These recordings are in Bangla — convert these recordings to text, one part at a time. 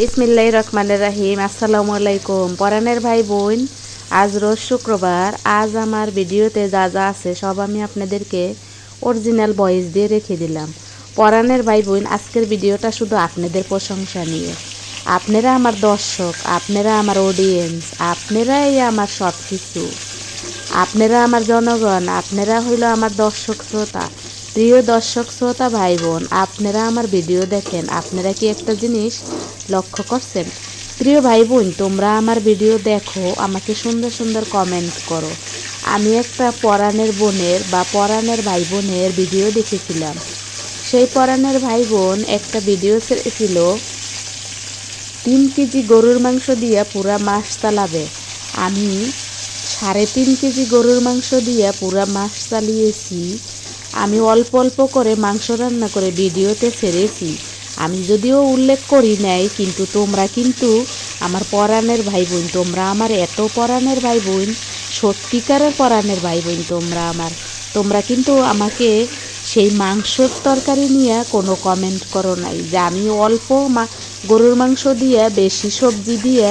বিসমিল্লাহ রহমানের রাহিম। আসসালামু আলাইকুম পরাণের ভাই বোন আজ রোজ শুক্রবার, আজ আমার ভিডিওতে যা যা আছে সব আমি আপনাদেরকে অরিজিনাল ভয়েস দিয়ে রেখে দিলাম। পরাণের ভাই বোন আজকের ভিডিওটা শুধু আপনাদের প্রশংসা নিয়ে। আপনারা আমার দর্শক, আপনারা আমার অডিয়েন্স আপনারাই আমার সব কিছু আপনারা আমার জনগণ, আপনারা হইল আমার দর্শক শ্রোতা। প্রিয় দর্শক, শ্রোতা ভাই বোন আপনারা আমার ভিডিও দেখেন, আপনারা কি একটা জিনিস লক্ষ্য করছেন? প্রিয় ভাই বোন তোমরা আমার ভিডিও দেখো, আমাকে সুন্দর সুন্দর কমেন্ট করো। আমি একটা পরাণের বোনের বা পরাণের ভাই বোনের ভিডিও দেখেছিলাম। সেই পরাণের ভাই বোন একটা ভিডিও ছেড়েছিল, তিন কেজি গরুর মাংস দিয়ে পুরা মাস চালাবে। আমি সাড়ে তিন কেজি গরুর মাংস দিয়ে পুরা মাস চালিয়েছি। আমি অল্প অল্প করে মাংস রান্না করে ভিডিওতে ছেড়েছি। আমি যদিও উল্লেখ করি নাই, কিন্তু তোমরা কিন্তু আমার পরাণের ভাই বোন তোমরা আমার এত পরাণের ভাই বোন সত্যিকারের পরাণের ভাই বোন তোমরা আমার। তোমরা কিন্তু আমাকে সেই মাংসর তরকারি নিয়ে কোনো কমেন্ট করো নাই, যে আমি অল্প মা, গরুর মাংস দিয়ে, বেশি সবজি দিয়ে,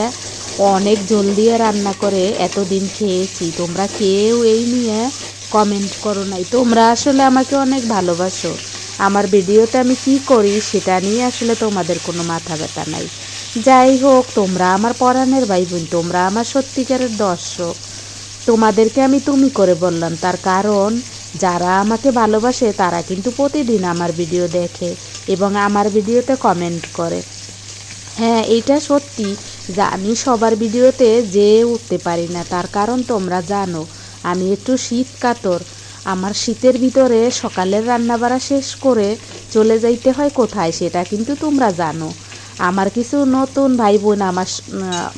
অনেক জল দিয়ে রান্না করে এতদিন খেয়েছি। তোমরা কেউ এই নিয়ে কমেন্ট করো নাই। তোমরা আসলে আমাকে অনেক ভালোবাসো। আমার ভিডিওতে আমি কি করি সেটা নিয়ে আসলে তোমাদের কোনো মাথা ব্যথা নাই। যাই হোক, তোমরা আমার পরাণের ভাই বোন তোমরা আমার সত্যিকারের দর্শক। তোমাদেরকে আমি তুমি করে বললাম, তার কারণ যারা আমাকে ভালোবাসে তারা কিন্তু প্রতিদিন আমার ভিডিও দেখে এবং আমার ভিডিওতে কমেন্ট করে। হ্যাঁ এটা সত্যি যে আমি সবার ভিডিওতে যেয়ে উঠতে পারি না, তার কারণ তোমরা জানো। আমি একটু শীত কাতর। আমার শীতের ভিতরে সকালের রান্নাবাড়া শেষ করে চলে যাইতে হয় কোথায় সেটা কিন্তু তোমরা জানো। আমার কিছু নতুন ভাই বোন আমার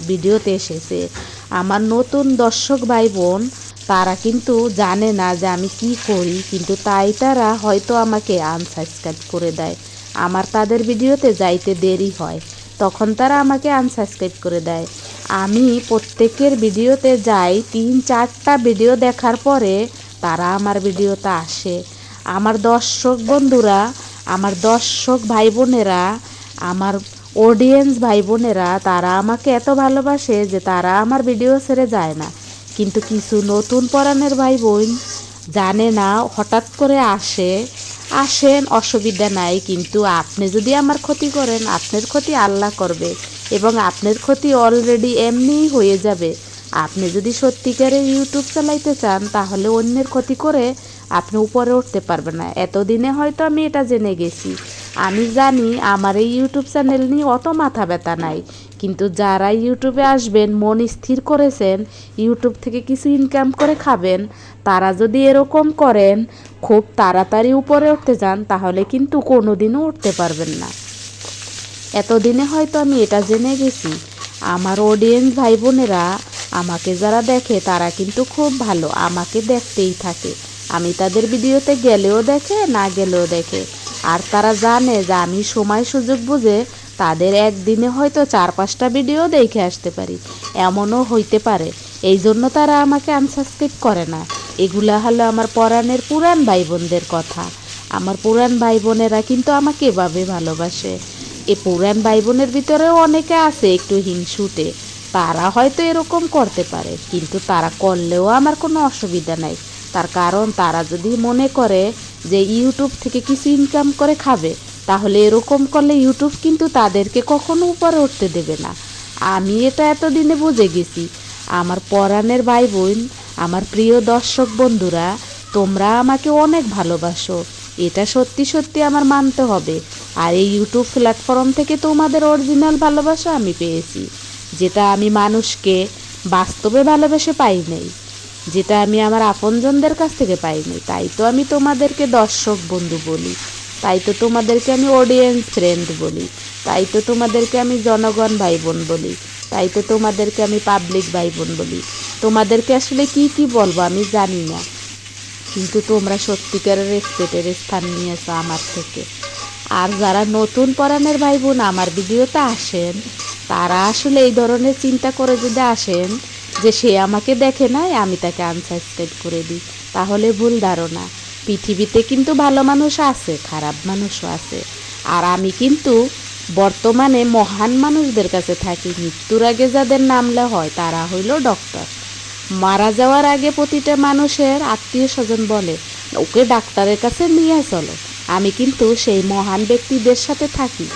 ভিডিওতে এসেছে। আমার নতুন দর্শক ভাই বোন তারা কিন্তু জানে না যে আমি কি করি, কিন্তু তাই তারা হয়তো আমাকে আনসাবস্ক্রাইব করে দেয়। আমার তাদের ভিডিওতে যাইতে দেরি হয়, তখন তারা আমাকে আনসাবস্ক্রাইব করে দেয়। আমি প্রত্যেকের ভিডিওতে যাই, তিন, চারটা ভিডিও দেখার পরে তারা আমার ভিডিওতে আসে। আমার দর্শক বন্ধুরা, আমার দর্শক ভাই বোনেরা আমার অডিয়েন্স ভাই বোনেরা তারা আমাকে এত ভালোবাসে যে তারা আমার ভিডিও ছেড়ে যায় না। কিন্তু কিছু নতুন পরাণের ভাই বোন জানে না, হঠাৎ করে আসে। আসেন, অসুবিধা নাই, কিন্তু আপনি যদি আমার ক্ষতি করেন, আপনার ক্ষতি আল্লাহ করবে। এবং আপনার ক্ষতি অলরেডি এমনিই হয়ে যাবে। আপনি যদি সত্যিকারের ইউটিউব চালাইতে চান, তাহলে অন্যের ক্ষতি করে আপনি উপরে উঠতে পারবেন না। এতদিনে হয়তো আমি এটা জেনে গেছি। আমি জানি আমার এই ইউটিউব চ্যানেল নিয়ে অত মাথা ব্যথা নাই। কিন্তু যারা ইউটিউবে আসবেন, মন স্থির করেছেন ইউটিউব থেকে কিছু ইনকাম করে খাবেন, তারা যদি এরকম করেন, খুব তাড়াতাড়ি উপরে উঠতে যান, তাহলে কিন্তু কোনোদিনও উঠতে পারবেন না। এতদিনে হয়তো আমি এটা জেনে গেছি। আমার অডিয়েন্স ভাই বোনেরা আমাকে যারা দেখে তারা কিন্তু খুব ভালো, আমাকে দেখতেই থাকে। আমি তাদের ভিডিওতে গেলেও দেখে, না গেলেও দেখে। আর তারা জানে যে আমি সময় সুযোগ বুঝে তাদের একদিনে হয়তো চার পাঁচটা ভিডিও দেখে আসতে পারি। এমনও হইতে পারে। এই জন্য তারা আমাকে আনসাবস্ক্রাইব করে না। এগুলা হলো আমার পরাণের পুরাণ ভাই বোনদের কথা। আমার পুরাণ ভাই বোনেরা কিন্তু আমাকে এভাবে ভালোবাসে। এ পুরাণ ভাই বোনের ভিতরেও অনেকে আছে একটু হিংসুটে। তারা হয়তো এরকম করতে পারে, কিন্তু তারা করলেও আমার কোনো অসুবিধা নাই। তার কারণ তারা যদি মনে করে যে ইউটিউব থেকে কিছু ইনকাম করে খাবে, তাহলে এরকম করলে ইউটিউব কিন্তু তাদেরকে কখনো উপরে উঠতে দেবে না। আমি এটা এতদিনে বুঝে গেছি। আমার পরাণের ভাই বোন আমার প্রিয় দর্শক বন্ধুরা, তোমরা আমাকে অনেক ভালোবাসো। এটা সত্যি সত্যি আমার মানতে হবে। আর এই ইউটিউব প্ল্যাটফর্ম থেকে তোমাদের অরিজিনাল ভালোবাসা আমি পেয়েছি, যেটা আমি মানুষকে বাস্তবে ভালোবেসে পাই নাই, যেটা আমি আমার আপনজনদের কাছ থেকে পাইনি তাই তো আমি তোমাদেরকে দর্শক বন্ধু বলি, তাই তো তোমাদেরকে আমি অডিয়েন্স ফ্রেন্ড বলি, তাই তো তোমাদেরকে আমি জনগণ ভাই বোন বলি, তাই তো তোমাদেরকে আমি পাবলিক ভাই বোন বলি। তোমাদেরকে আসলে কি কি বলব আমি জানি না, কিন্তু তোমরা সত্যিকারের রেসপেক্টের স্থান নিয়েছো আমার থেকে। আর যারা নতুন পরাণের ভাই বোন আমার ভিডিওতে আসেন, তারা আসলে এই ধরনের চিন্তা করে যদি আসেন যে সে আমাকে দেখে নাই, আমি তাকে আনসাবস্ক্রাইব করে দিই, তাহলে ভুল ধারণা। পৃথিবীতে কিন্তু ভালো মানুষ আছে, খারাপ মানুষও আছে। আর আমি কিন্তু বর্তমানে মহান মানুষদের কাছে থাকি, মৃত্যুর আগে যাদের নামলে হয়, তারা হইল ডক্টর মারা যাওয়ার আগে প্রতিটা মানুষের আত্মীয় স্বজন বলে, ওকে ডাক্তারের কাছে নিয়ে চলো। আমি কিন্তু সেই মহান ব্যক্তিদের সাথে থাকি।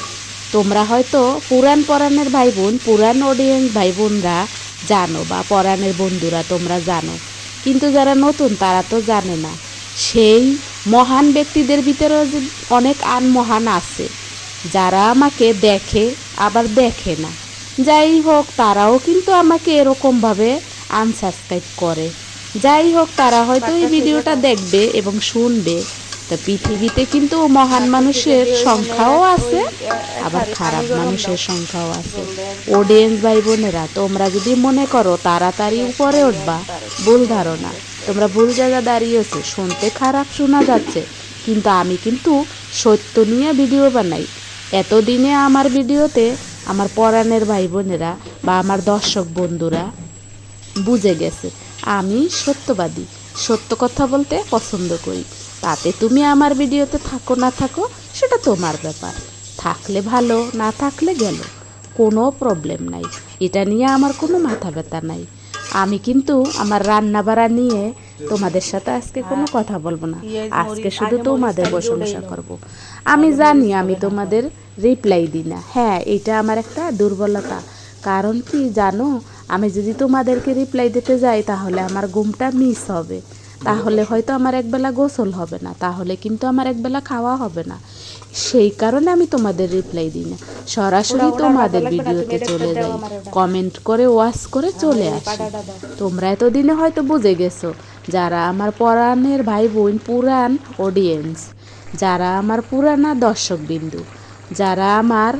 তোমরা হয়তো পুরাণ পরাণের ভাই বোন পুরাণ অডিয়েন্স ভাই বোনরা জানো বা পরাণের বন্ধুরা তোমরা জানো। কিন্তু যারা নতুন তারা তো জানে না। সেই মহান ব্যক্তিদের ভিতরেও অনেক আন মহান আছে। যারা আমাকে দেখে আবার দেখে না। যাই হোক তারাও কিন্তু আমাকে এরকমভাবে আনসাবস্ক্রাইব করে। যাই হোক তারা হয়তো এই ভিডিওটা দেখবে এবং শুনবে। তো পৃথিবীতে কিন্তু মহান মানুষের সংখ্যাও আছে, আবার খারাপ মানুষের সংখ্যাও আছে। অডিয়েন্স ভাই বোনেরা, তোমরা যদি মনে করো তাড়াতাড়ি উপরে উঠবা, ভুল ধারণা। তোমরা ভুল জায়গা দাঁড়িয়েছো শুনতে খারাপ শোনা যাচ্ছে, কিন্তু আমি কিন্তু সত্য নিয়ে ভিডিও বানাই। এতদিনে আমার ভিডিওতে আমার পরাণের ভাই বোনেরা বা আমার দর্শক বন্ধুরা বুঝে গেছে, আমি সত্যবাদী, সত্য কথা বলতে পছন্দ করি। তাতে তুমি আমার ভিডিওতে থাকো না থাকো সেটা তোমার ব্যাপার। থাকলে ভালো না থাকলে গেল। কোনো প্রবলেম নাই। এটা নিয়ে আমার কোনো মাথা ব্যথা নাই। আমি কিন্তু আমার রান্না বাড়া নিয়ে তোমাদের সাথে আজকে কোনো কথা বলব না। আজকে শুধু তোমাদের প্রশংসা করব। আমি জানি আমি তোমাদের রিপ্লাই দিই না। হ্যাঁ এটা আমার একটা দুর্বলতা। কারণ কি জানো আমি যদি তোমাদেরকে রিপ্লাই দিতে যাই তাহলে আমার ঘুমটা মিস হবে। তাহলে হয়তো আমার একবেলা গোসল হবে না তাহলে কিন্তু আমার একবেলা খাওয়া হবে না। সেই কারণে আমি তোমাদের রিপ্লাই দিই না। সরাসরি তোমাদের ভিডিওতে চলে যাই। কমেন্ট করে ওয়াচ করে চলে আসি। তোমরা এতদিনে হয়তো বুঝে গেছো যারা আমার পরাণের ভাই বোন পুরাণ অডিয়েন্স যারা আমার পুরানা দর্শক বিন্দু যারা আমার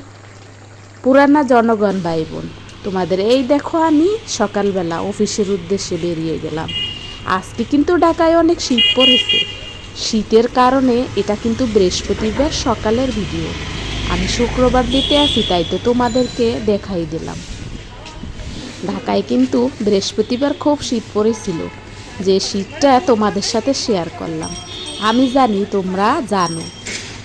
পুরানা জনগণ ভাই বোন তোমাদের এই দেখো আমি সকালবেলা অফিসের উদ্দেশ্যে বেরিয়ে গেলাম। আজকে কিন্তু ঢাকায় অনেক শীত পড়েছে। শীতের কারণে এটা কিন্তু বৃহস্পতিবার সকালের ভিডিও। আমি শুক্রবার দিতে আসি তাই তো তোমাদেরকে দেখাই দিলাম। ঢাকায় কিন্তু বৃহস্পতিবার খুব শীত পড়েছিল। যে শীতটা তোমাদের সাথে শেয়ার করলাম। আমি জানি তোমরা জানো।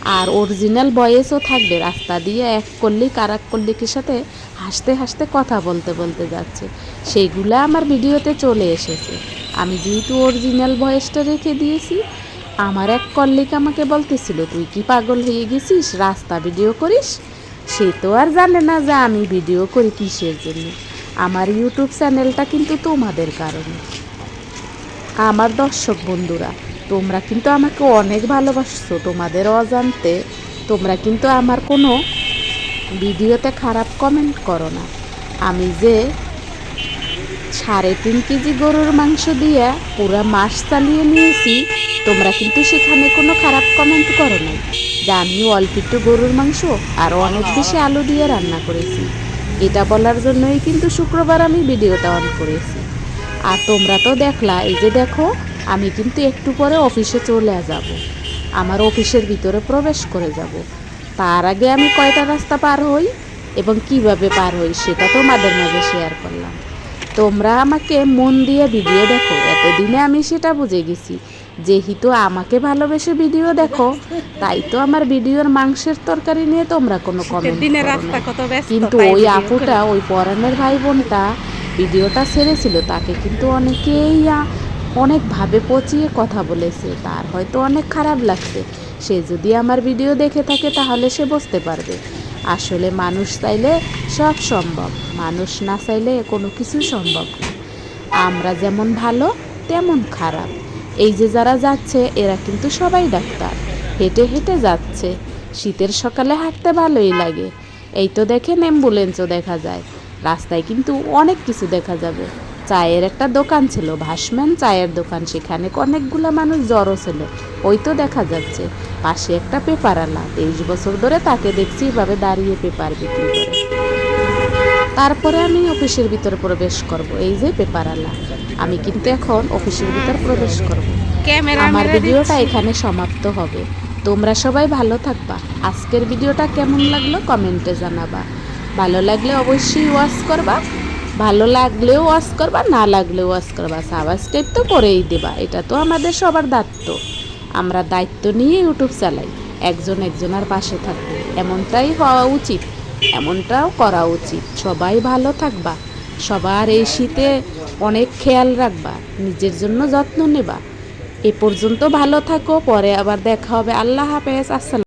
আর অরিজিনাল বয়েসও থাকবে রাস্তা দিয়ে এক কল্লিক আর এক কল্লিকের সাথে হাসতে হাসতে কথা বলতে বলতে যাচ্ছে। সেইগুলো আমার ভিডিওতে চলে এসেছে। আমি যেহেতু অরিজিনাল ভয়েসটা রেখে দিয়েছি, আমার এক কল্লিক আমাকে বলতেছিল, তুই কি পাগল হয়ে গেছিস? রাস্তা ভিডিও করিস? সে তো আর জানে না যে আমি ভিডিও করি কিসের জন্য। আমার ইউটিউব চ্যানেলটা কিন্তু তোমাদের কারণে। আমার দর্শক বন্ধুরা, তোমরা কিন্তু আমাকে অনেক ভালোবাসছো, তোমাদের অজান্তে। তোমরা কিন্তু আমার কোনো ভিডিওতে খারাপ কমেন্ট করো না। আমি যে সাড়ে তিন কেজি গরুর মাংস দিয়ে পুরো মাস চালিয়ে নিয়েছি। তোমরা কিন্তু সেখানে কোনো খারাপ কমেন্ট করো না যে আমি অল্প একটু গরুর মাংস আর অনেক বেশি আলু দিয়ে রান্না করেছি। এটা বলার জন্যই কিন্তু শুক্রবার আমি ভিডিওটা অন করেছি। আর তোমরা তো দেখলা, এই যে দেখো, আমি কিন্তু একটু পরে অফিসে চলে যাব। আমার অফিসের ভিতরে প্রবেশ করে যাব। তার আগে আমি কয়টা রাস্তা পার হই এবং কীভাবে পার হই সেটা তোমাদের মাঝে শেয়ার করলাম। তোমরা আমাকে মন দিয়ে ভিডিও দেখো। এতদিনে আমি সেটা বুঝে গেছি। যেহেতু আমাকে ভালোবেসে ভিডিও দেখো তাই তো আমার ভিডিওর মাংসের তরকারি নিয়ে তোমরা কোনো কমেন্ট রাস্তা কিন্তু ওই আপুটা ওই পরাণের ভাই বোনটা ভিডিওটা ছেড়েছিল। তাকে কিন্তু অনেকেই অনেকভাবে পচিয়ে কথা বলেছে। তার হয়তো অনেক খারাপ লাগছে। সে যদি আমার ভিডিও দেখে থাকে তাহলে সে বুঝতে পারবে। আসলে মানুষ চাইলে সব সম্ভব, মানুষ না চাইলে কোনো কিছু সম্ভব না। আমরা যেমন ভালো, তেমন খারাপ। এই যে যারা যাচ্ছে, এরা কিন্তু সবাই ডাক্তার। হেঁটে হেঁটে যাচ্ছে। শীতের সকালে হাঁটতে ভালোই লাগে। এই তো দেখেন অ্যাম্বুলেন্সও দেখা যায়। রাস্তায় কিন্তু অনেক কিছু দেখা যাবে। চায়ের একটা দোকান ছিল ভাসম্যান চায়ের দোকান। সেখানে অনেকগুলো মানুষ জড়ো ছিল। ওই তো দেখা যাচ্ছে পাশে একটা পেপারালা তেইশ বছর ধরে তাকে দেখছি এভাবে দাঁড়িয়ে পেপার বিক্রি করে। তারপরে আমি অফিসের ভিতরে প্রবেশ করব এই যে পেপারালা আমি কিন্তু এখন অফিসের ভিতর প্রবেশ করব। ক্যামেরা আমার ভিডিওটা এখানে সমাপ্ত হবে। তোমরা সবাই ভালো থাকবা। আজকের ভিডিওটা কেমন লাগল কমেন্টে জানাবা। ভালো লাগলে অবশ্যই ওয়াচ করবা। ভালো লাগলেও ওয়াশ করবা না লাগলেও ওয়াশ করবা সাবস্ক্রাইব তো করেই দেবা, এটা তো আমাদের সবার দায়িত্ব। আমরা দায়িত্ব নিয়ে ইউটিউব চালাই, একজন একজনের পাশে থাকবে, এমনটাই হওয়া উচিত, এমনটাও করা উচিত। সবাই ভালো থাকবা, সবার এই শীতে অনেক খেয়াল রাখবা, নিজের জন্য যত্ন নেবা। এ পর্যন্ত ভালো থাকো, পরে আবার দেখা হবে। আল্লাহ হাফেজ, আসসালাম।